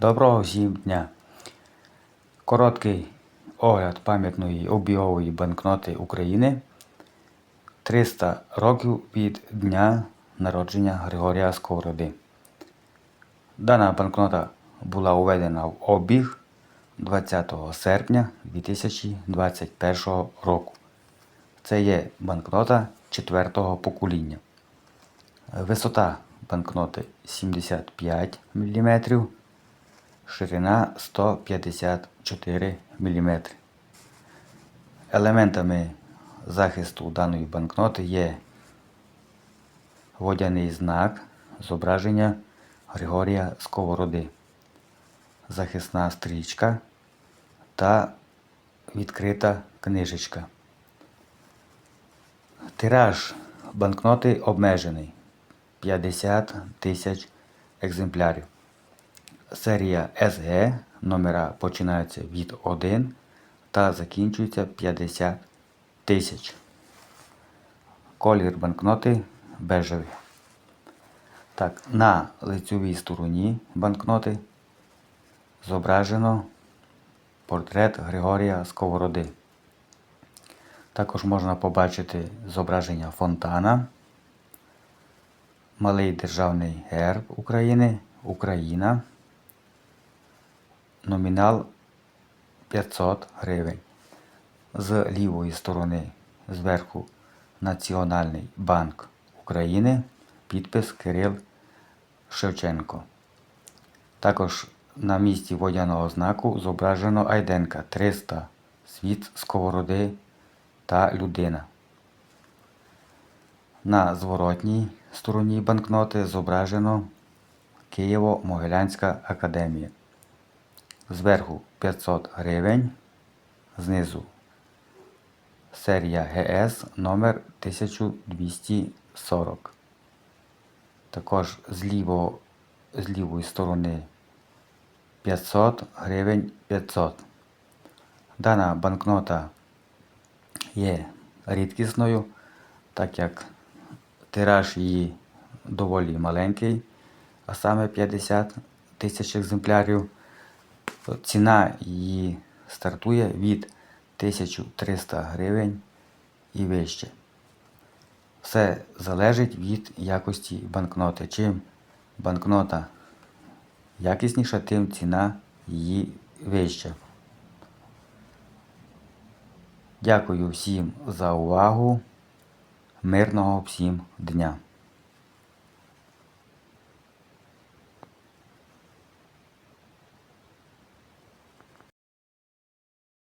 Доброго всім дня! Короткий огляд пам'ятної обігової банкноти України 300 років від дня народження Григорія Сковороди. Дана банкнота була уведена в обіг 20 серпня 2021 року. Це є банкнота четвертого покоління. Висота банкноти 75 мм, ширина 154 мм. Елементами захисту даної банкноти є водяний знак зображення Григорія Сковороди, захисна стрічка та відкрита книжечка. Тираж банкноти обмежений 50 тисяч екземплярів. Серія СГ номера починаються від 1 та закінчуються 50 тисяч. Колір банкноти бежевий. Так, на лицевій стороні банкноти зображено портрет Григорія Сковороди. Також можна побачити зображення фонтана, малий державний герб України, Україна, номінал 500 гривень. З лівої сторони зверху Національний банк України, підпис Кирил Шевченко. Також на місці водяного знаку зображено Айденка 300 світ сковороди та людина. На зворотній стороні банкноти зображено Києво-Могилянська академія. Зверху 500 гривень, знизу серія ГС номер 1240. Також з, з лівої сторони 500 гривень 500. Дана банкнота є рідкісною, так як тираж її доволі маленький, а саме 50 тисяч екземплярів. Ціна її стартує від 1300 гривень і вище. Все залежить від якості банкноти. Чим банкнота якісніша, тим ціна її вища. Дякую всім за увагу. Мирного всім дня!